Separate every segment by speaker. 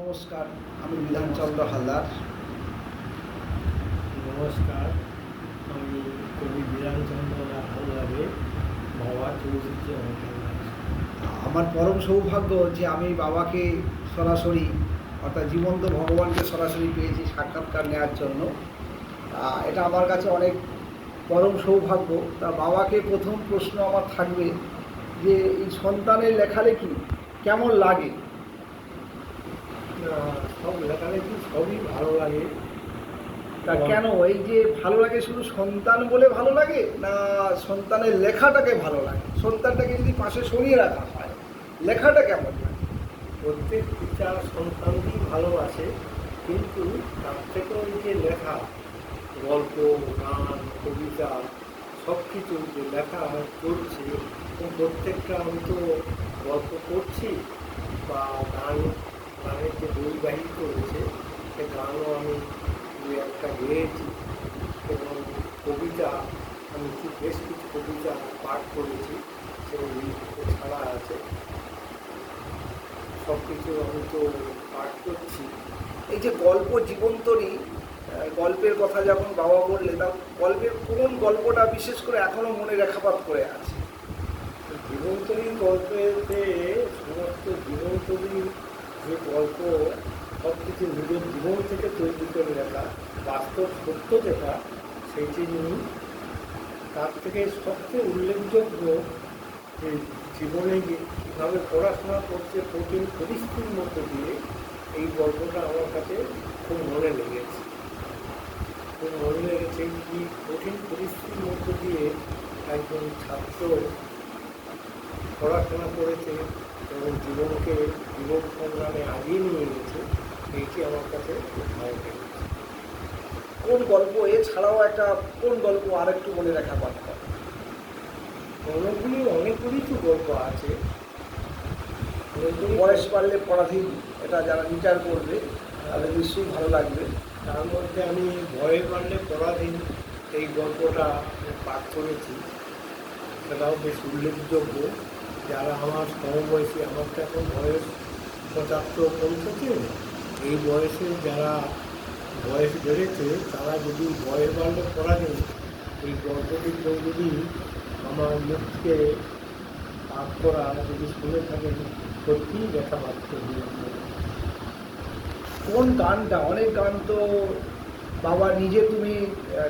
Speaker 1: নমস্কার আমি বিধানচন্দ্র হালদার।
Speaker 2: নমস্কার আমি কবি বিধানচন্দ্র হালদারে বাবা চৌধুরী
Speaker 1: আমার পরম সৌভাগ্য যে আমি বাবাকে সরাসরি অর্থাৎ জীবন্ত ভগবানকে সরাসরি পেয়েছি সাক্ষাৎকার নেওয়ার জন্য। এটা আমার কাছে অনেক পরম সৌভাগ্য। তা বাবাকে প্রথম প্রশ্ন আমার থাকবে যে এই সন্তানের লেখালেখি কেমন লাগে?
Speaker 2: সব লেখালেখি সবই ভালো লাগে
Speaker 1: তা কেন? এই যে ভালো লাগে শুধু সন্তান বলে ভালো লাগে না সন্তানের লেখাটাকে ভালো লাগে? সন্তানটাকে যদি পাশে সরিয়ে রাখা হয়, লেখাটা কেমন লাগে?
Speaker 2: প্রত্যেক পিতা সন্তানকেই ভালোবাসে, কিন্তু তার থেকেও যে লেখা, গল্প, গান, কবিতা সব কিছু যে লেখা করছে তো প্রত্যেকটা আমি তো গল্প করছি বা গান গানের যে বই বাহির করেছে সে গানও আমি দু একটা গেয়েছি এবং কবিতা, আমি বেশ কিছু কবিতা পাঠ করেছি সেগুলি ছাড়া আছে। সব কিছু আমি তো পাঠ করছি।
Speaker 1: এই যে গল্প জীবন্তরী গল্পের কথা যখন বাবা বললে তা গল্পের কোন গল্পটা বিশেষ করে এখনও মনে রেখাপাত করে আছে?
Speaker 2: জীবন্তরী গল্পেতে সমস্ত জীবন্তরী যে গল্প সব কিছু নিজের জীবন থেকে তৈরি করে লেখা বাস্তব সত্য যেটা, সেইটি নিয়ে তার থেকে সবচেয়ে উল্লেখযোগ্য যে জীবনে যে কীভাবে পড়াশোনা করছে, কঠিন পরিস্থিতির মধ্যে দিয়ে এই গল্পটা আমার কাছে খুব মনে লেগেছে। খুব মনে লেগেছে কি কঠিন পরিস্থিতির মধ্যে দিয়ে একজন ছাত্র পড়াশোনা করেছে এবং জীবনকে জীবন সংগ্রামে আগিয়ে নিয়ে গেছে এইটি আমার কাছে ভালো লেগেছে।
Speaker 1: কোন গল্প এছাড়াও একটা কোন গল্প আরেকটু মনে রেখাপাত করে
Speaker 2: অনেকগুলি অনেকগুলি তো গল্প আছে।
Speaker 1: বয়স বাড়লে পরাধীন এটা যারা রিটায়ার করবে তাদের নিশ্চয়ই ভালো লাগবে।
Speaker 2: তার মধ্যে আমি ভয়ে পারলে পরাধীন এই গল্পটা পাঠ করেছি। সেটাও বেশ উল্লেখযোগ্য। যারা আমার সমবয়সী আমার তো এখন বয়স পঁচাত্তর পৌঁছেছে এই বয়সে যারা বয়স বেড়েছে, তারা যদি বয়স বাড়লে পরাধীন এই গল্পটি কেউ যদি আমার মুখ থেকে পাঠ করা যদি শুনে থাকেন সত্যিই দেখা পাচ্ছে।
Speaker 1: কোন গানটা? অনেক গান তো বাবা নিজে তুমি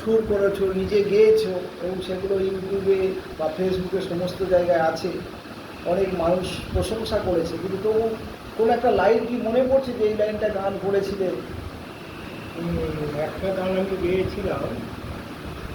Speaker 1: সুর করেছ, নিজে গেয়েছো, এবং সেগুলো ইউটিউবে বা ফেসবুকে সমস্ত জায়গায় আছে। অনেক মানুষ প্রশংসা করেছে কিন্তু তবু কোন একটা লাইন কি মনে পড়ছে যে এই লাইনটা গান
Speaker 2: করেছিলেন একটা গান আমি গেয়েছিলাম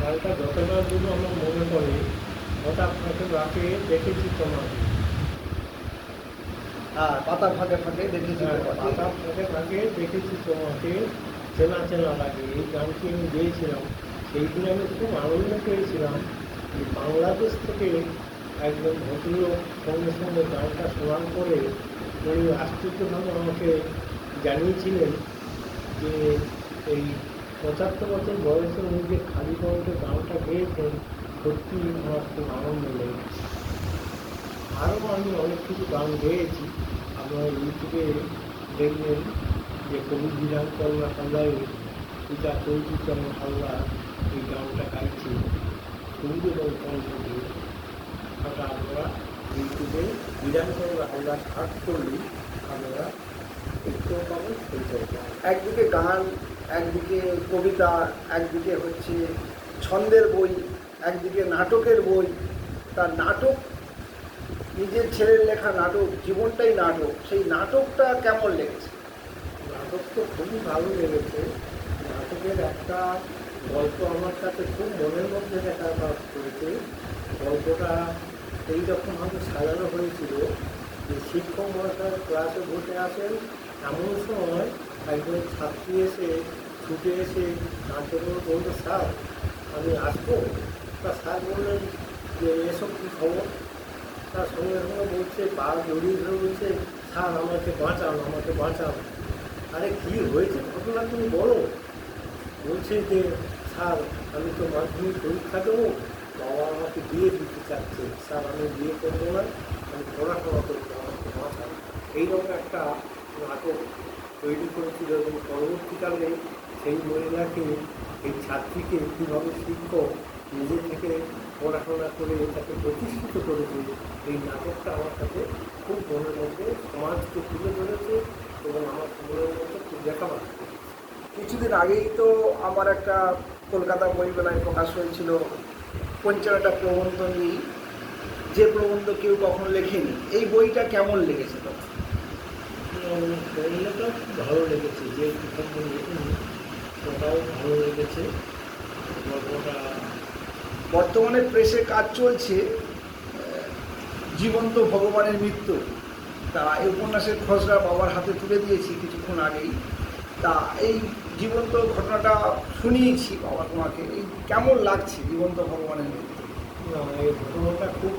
Speaker 2: গানটা যতবার জন্য আমার মনে পড়ে হঠাৎ ফাঁকে রাতে দেখেছি তোমাকে।
Speaker 1: হ্যাঁ পাতা ফাঁকে ফাঁকে দেখেছি
Speaker 2: হ্যাঁ, পাতা ফাঁকে ফাঁকে দেখেছি তোমাকে চেনা চেনা লাগে এই গানটি আমি গেয়েছিলাম। সেই দিন আমি খুব আনন্দ পেয়েছিলাম বাংলাদেশ থেকে একজন ভদ্রলোক সঙ্গে সঙ্গে গানটা শোনার পরে উনি আশ্চর্যভাবে আমাকে জানিয়েছিলেন যে এই পঁচাত্তর বছর বয়সে উনি যে খালি কণ্ঠে গানটা গেয়েছেন, সত্যি আমার খুব আনন্দ লেগেছে। আরও আমি অনেক কিছু গান গেয়েছি। আপনারা ইউটিউবে দেখবেন যে কবি বিধান করলা হালদারের পিতা চৌধুরীচন্দ্র হালদার এই গানটা গাইছে সুন্দর এবং কণ্ঠ দিয়ে ওটা আপনারা ইউটিউবে বিধানচন্দ্র হালদার সার্চ দেখতেও শুনতেও
Speaker 1: একদিকে গান একদিকে কবিতা একদিকে হচ্ছে ছন্দের বই একদিকে নাটকের বই। তার নাটক নিজের ছেলের লেখা নাটক জীবনটাই নাটক সেই নাটকটা কেমন লেগেছে?
Speaker 2: নাটক তো খুবই ভালো লেগেছে। নাটকের একটা গল্প আমার কাছে খুব মনের মধ্যে দেখা কাজ করেছে গল্পটা এই রকমভাবে সাজানো হয়েছিল, যে শিক্ষক মহাশয় ক্লাসে বসে আসেন এমন সময় একজন ছাত্রী এসে, ছুটে এসে নাচের বলল, স্যার, আমি আসব? তা স্যার বললেন যে এসব কী খবর? তার সঙ্গে সঙ্গে বলছে, পা জড়িয়ে ধরে বলছে, স্যার, আমাকে বাঁচান আমাকে বাঁচান। আরে, কি হয়েছে? ঘটনা তুমি বলো। বলছে যে, স্যার, আমি তো মাধ্যমিক পরীক্ষা দেবো, বাবা আমাকে বিয়ে দিতে চাচ্ছে। স্যার, আমি বিয়ে করব না, আমি পড়াশোনা করব আমাকে বাঁচান এইরকম একটা নাটক তৈরি করেছিল এবং পরবর্তীকালে সেই মহিলাকে, এই ছাত্রীকে কীভাবে শিক্ষক নিজে থেকে পড়াশোনা করে তাকে প্রতিষ্ঠিত করেছে, এই নাটকটা আমার কাছে খুব মনের মধ্যে সমাজকে তুলে ধরেছে এবং আমার মনের মধ্যে খুব দেখা পাচ্ছে
Speaker 1: কিছুদিন আগেই তো আমার একটা কলকাতা বইমেলায় প্রকাশ হয়েছিল পঞ্চানটা প্রবন্ধ নিয়েই। যে প্রবন্ধ কেউ কখনো লেখেনি। এই বইটা কেমন লেগেছে তো
Speaker 2: বইটা ভালো লেগেছে যে লিখিনি ওটাও ভালো লেগেছে। গল্পটা
Speaker 1: বর্তমানে প্রেসে কাজ চলছে জীবন্ত ভগবানের মৃত্যু। তা এই উপন্যাসের খসড়া বাবার হাতে তুলে দিয়েছি কিছুক্ষণ আগেই। তা এই জীবন্ত ঘটনাটা শুনিয়েছি বাবা তোমাকে। এই কেমন লাগছে জীবন্ত ভগবানের মৃত্যু
Speaker 2: না, এই ঘটনাটা খুব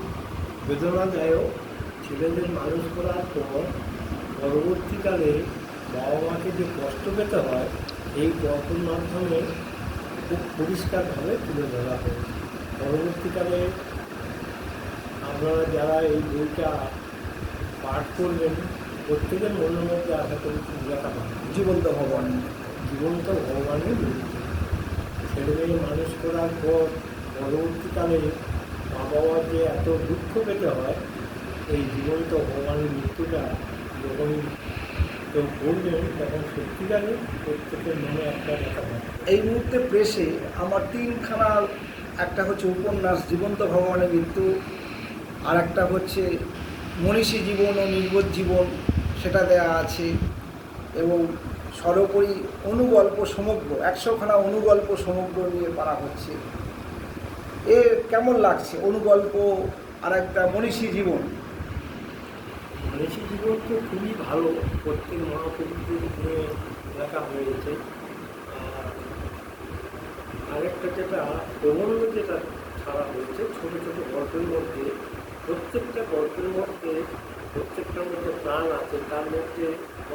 Speaker 2: বেদনাদায়ক। ছেলেদের মানুষ করার পর পরবর্তীকালে বাবা মাকে যে কষ্ট পেতে হয় এই গল্পের মাধ্যমে খুব পরিষ্কারভাবে তুলে ধরা হয়। পরবর্তীকালে আপনারা যারা এই বইটা পাঠ করবেন প্রত্যেকের মনের মধ্যে আশা করি
Speaker 1: জীবন্ত ভগবানের মৃত্যু।
Speaker 2: জীবন্ত ভগবানের ছেলে মেয়ে মানুষ করার পর পরবর্তীকালে মা বাবার যে এত দুঃখ পেতে হয়, এই জীবন্ত ভগবানের মৃত্যুটা যখন কেউ বলবেন তখন সত্যিকারে প্রত্যেকের মনে একটা দেখা পায়
Speaker 1: এই মুহূর্তে প্রেসে আমার তিনখানা, একটা হচ্ছে উপন্যাস, জীবন্ত ভগবানের মৃত্যু আর একটা হচ্ছে মনীষী জীবন ও নির্বোধ জীবন। সেটা দেয়া আছে এবং সর্বোপরি অনুগল্প সমগ্র, একশোখানা অনুগল্প সমগ্র নিয়ে পারা হচ্ছে। এ কেমন লাগছে অনুগল্প আর একটা মনীষী জীবন?
Speaker 2: মনীষী জীবন তো খুবই ভালো, প্রত্যেক মহাপুরুষদের নিয়ে লেখা হয়েছে। আর আরেকটা যেটা, প্রবন্ধ যেটা ছাড়া হয়েছে, ছোটো ছোটো গল্পের মধ্যে, প্রত্যেকটা গল্পের মধ্যে প্রত্যেকটার মধ্যে প্রাণ আছে তার মধ্যে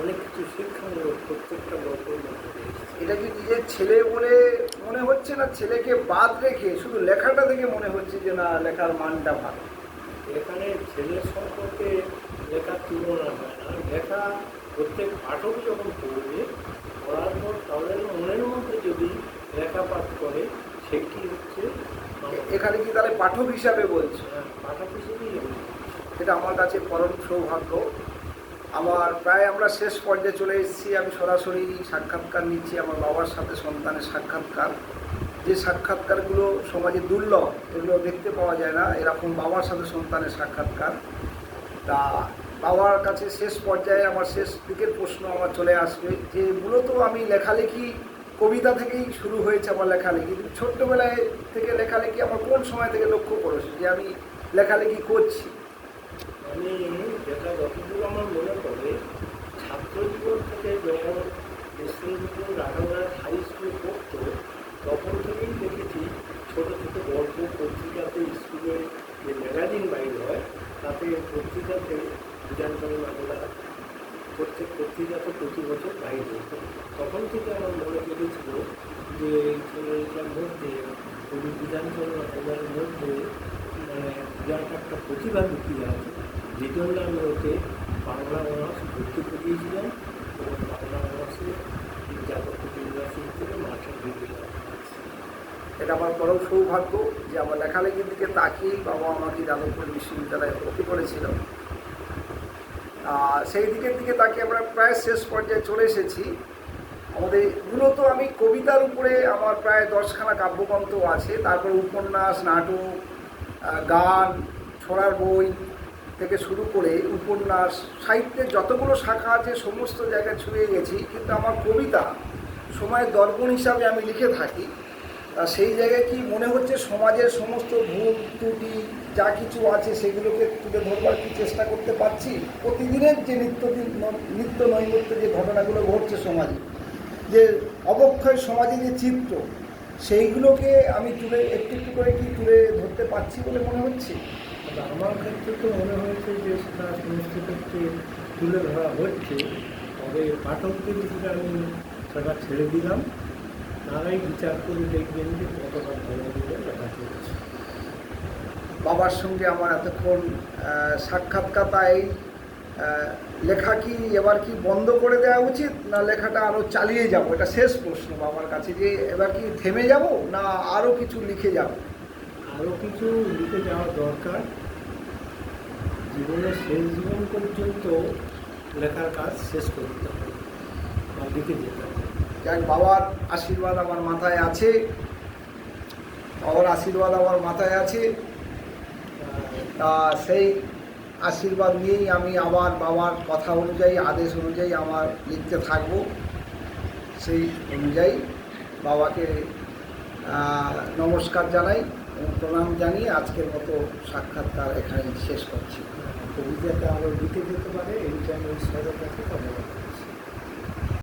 Speaker 2: অনেক কিছু শিক্ষামূলক প্রত্যেকটা গল্পের মধ্যে।
Speaker 1: এটা কি নিজের ছেলে বলে মনে হচ্ছে না? ছেলেকে বাদ রেখে শুধু লেখাটা দেখে মনে হচ্ছে যে না লেখার মানটা ভালো।
Speaker 2: এখানে ছেলের সম্পর্কে লেখার তুলনা হয় না। লেখা প্রত্যেক পাঠক যখন পড়বে পড়ার পর তাদের মনের মধ্যে যদি লেখা পাঠ করে সেটি হচ্ছে?
Speaker 1: এখানে কি তাহলে পাঠক হিসাবে বলছে?
Speaker 2: হ্যাঁ, পাঠক হিসেবেই
Speaker 1: এটা আমার কাছে পরম সৌভাগ্য। আমার প্রায় আমরা শেষ পর্যায়ে চলে এসেছি, আমি সরাসরি সাক্ষাৎকার নিচ্ছি আমার বাবার সাথে সন্তানের সাক্ষাৎকার। যে সাক্ষাৎকারগুলো সমাজে দুর্লভ, এগুলো দেখতে পাওয়া যায় না, এরকম বাবার সাথে সন্তানের সাক্ষাৎকার। তা বাবার কাছে শেষ পর্যায়ে আমার শেষ দিকের প্রশ্ন আমার চলে আসবে, যে মূলত আমি লেখালেখি কবিতা থেকেই শুরু হয়েছে আমার লেখালেখি। ছোট্টবেলায় থেকে লেখালেখি আমার কোন সময় থেকে লক্ষ্য করেছি যে আমি লেখালেখি করছি?
Speaker 2: আমি যেটা যতদূর আমার মনে পড়ে ছাত্র জীবন থেকে যখন স্কুল জীবন হাই স্কুলে পড়তো, তখন থেকেই দেখেছি ছোটো ছোটো গল্প, পত্রিকাতে স্কুলের যে ম্যাগাজিন বাইর হয়, তাতে পত্রিকাতে বিধানচন্দ্র বাংলা প্রত্যেক পত্রিকাতে প্রতি বছর বাইর হতো। তখন থেকে আমার মনে লেগেছিল যে এই ছেলেটার মধ্যে কবি বিধানচন্দ্র বাংলার মধ্যে বিরাট একটা প্রতিভা লুকিয়ে আছে যে জন্য আমি ওকে বাংলা অনার্স ভর্তি করিয়েছিলাম এবং বাংলা অনার্সে যাদবপুর ইউনিভার্সিটি থেকে মাস্টার ডিগ্রি
Speaker 1: এটা আমার পরম সৌভাগ্য যে আমার লেখালেখির দিকে তাকিয়েই বাবা আমাকে যাদবপুর বিশ্ববিদ্যালয়ে ভর্তি করেছিল। সেই দিকের দিকে তাকিয়ে আমরা প্রায় শেষ পর্যায়ে চলে এসেছি। আমাদের মূলত আমি কবিতার উপরে আমার প্রায় দশখানা কাব্যগ্রন্থ আছে। তারপর উপন্যাস, নাটক গান, ছড়ার বই থেকে শুরু করে উপন্যাস, সাহিত্যের যতগুলো শাখা আছে, সমস্ত জায়গায় ছুঁয়ে গেছি। কিন্তু আমার কবিতা সময়ের দর্পণ হিসাবে আমি লিখে থাকি। সেই জায়গায় কি মনে হচ্ছে, সমাজের সমস্ত ভুল, ত্রুটি, যা কিছু আছে, সেগুলোকে তুলে ধরবার কি চেষ্টা করতে পারছি? প্রতিদিনের যে নিত্যদিন নিত্য নৈমিত্য যে ঘটনাগুলো ঘটছে সমাজে, যে অবক্ষয় সমাজে যে চিত্র সেইগুলোকে আমি তুলে একটু একটু করে কি তুলে ধরতে পারছি বলে মনে হচ্ছে?
Speaker 2: আমার ক্ষেত্রে তো মনে হয়েছে যে সেটা সমস্ত ক্ষেত্রে তুলে ধরা হচ্ছে। তবে পাঠকদের দিকে আমি সেটা ছেড়ে দিলাম। তারাই বিচার করে দেখবেন যে কতটা ভালো করে লেখা চলছে
Speaker 1: বাবার সঙ্গে আমার এতক্ষণ সাক্ষাৎকার আহ, লেখা কি এবার কি বন্ধ করে দেওয়া উচিত না লেখাটা আরও চালিয়ে যাব? এটা শেষ প্রশ্ন বাবার কাছে যে এবার কি থেমে যাব না আরও কিছু লিখে যাব?
Speaker 2: আরও কিছু লিখে যাওয়া দরকার। জীবনের শেষ জীবন পর্যন্ত লেখার কাজ শেষ করতে হবে বা লিখে যেতে হবে।
Speaker 1: যাক বাবার আশীর্বাদ আমার মাথায় আছে। বাবার আশীর্বাদ আমার মাথায় আছে। তা সেই আশীর্বাদ নিয়েই আমি আবার বাবার কথা অনুযায়ী, আদেশ অনুযায়ী আমার লিখতে থাকব। সেই অনুযায়ী বাবাকে নমস্কার জানাই এবং প্রণাম জানিয়ে আজকের মতো সাক্ষাৎকার এখানে শেষ করছি।
Speaker 2: কবিতাটা আরও লিখে যেতে পারে? এই আমি